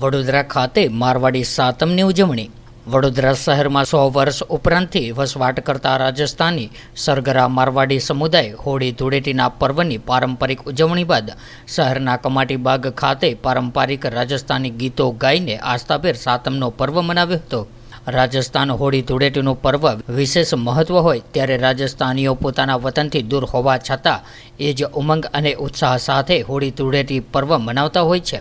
વડોદરા ખાતે મારવાડી સાતમની ઉજવણી. વડોદરા શહેરમાં સો વર્ષ ઉપરાંતથી વસવાટ કરતા રાજસ્થાની સરગરા મારવાડી સમુદાય હોળી ધૂળેટીના પર્વની પારંપરિક ઉજવણી બાદ શહેરના કમાટીબાગ ખાતે પારંપરિક રાજસ્થાની ગીતો ગાઈને આસ્થાભેર સાતમનો પર્વ મનાવ્યો હતો. રાજસ્થાન હોળી ધૂળેટીનું પર્વ વિશેષ મહત્વ હોય ત્યારે રાજસ્થાનીઓ પોતાના વતનથી દૂર હોવા છતાં એ જ ઉમંગ અને ઉત્સાહ સાથે હોળી ધૂળેટી પર્વ મનાવતા હોય છે.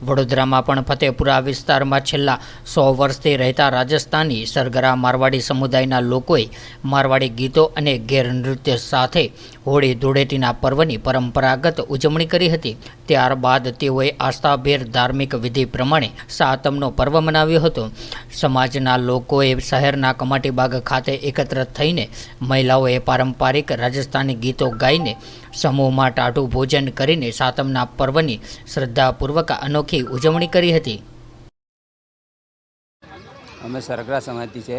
વડોદરામાં પણ ફતેપુરા વિસ્તારમાં છેલ્લા સો વર્ષથી રહેતા રાજસ્થાની સરગરા મારવાડી સમુદાયના લોકોએ મારવાડી ગીતો અને ગેર નૃત્ય સાથે હોળી ધૂળેટીના પર્વની પરંપરાગત ઉજવણી કરી હતી. ત્યારબાદ તેઓએ આસ્થાભેર ધાર્મિક વિધિ પ્રમાણે સાતમનો પર્વ મનાવ્યો હતો. સમાજના લોકોએ શહેરના કમાટીબાગ ખાતે એકત્ર થઈને મહિલાઓએ પારંપરિક રાજસ્થાની ગીતો ગાઈને સમૂહમાં ટાઢું ભોજન કરીને સાતમના પર્વની શ્રદ્ધાપૂર્વક અનોખી ઉજવણી કરી હતી. અમે સરગરા સમાધિ છે.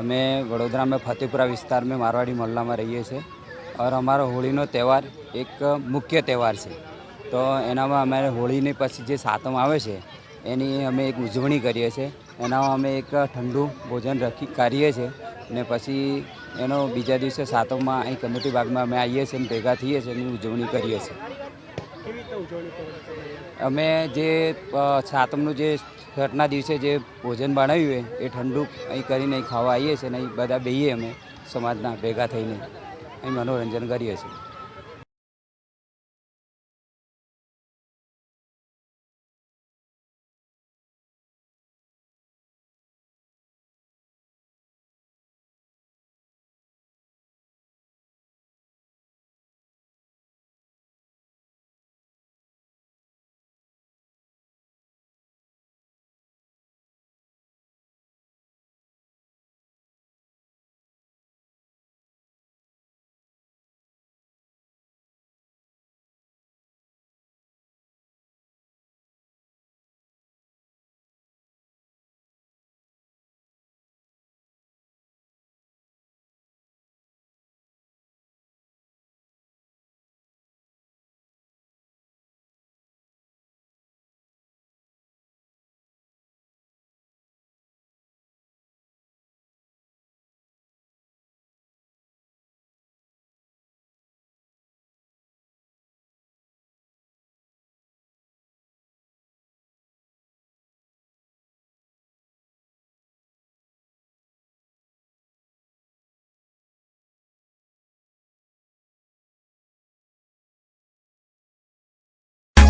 અમે વડોદરામાં ફતેપુરા વિસ્તારમાં મારવાડી મહોલ્લામાં રહીએ છીએ. ઓર અમારો હોળીનો તહેવાર એક મુખ્ય તહેવાર છે. તો એનામાં અમારે હોળીની પછી જે સાતમ આવે છે, એની અમે એક ઉજવણી કરીએ છીએ. એનામાં અમે એક ઠંડુ ભોજન રખી કરીએ છીએ ને પછી એનો બીજા દિવસે સાતમમાં અહીં કમિટી બાગમાં અમે આવીએ છીએ અને ભેગા થઈએ છીએ એની ઉજવણી કરીએ છીએ. અમે જે સાતમનું જે છઠના દિવસે જે ભોજન બનાવ્યું હોય, એ ઠંડુ અહીં કરીને અહીં ખાવા આવીએ છીએ અને અહીં બધા બેહીએ અમે સમાજના ભેગા થઈને અહીં મનોરંજન કરીએ છીએ.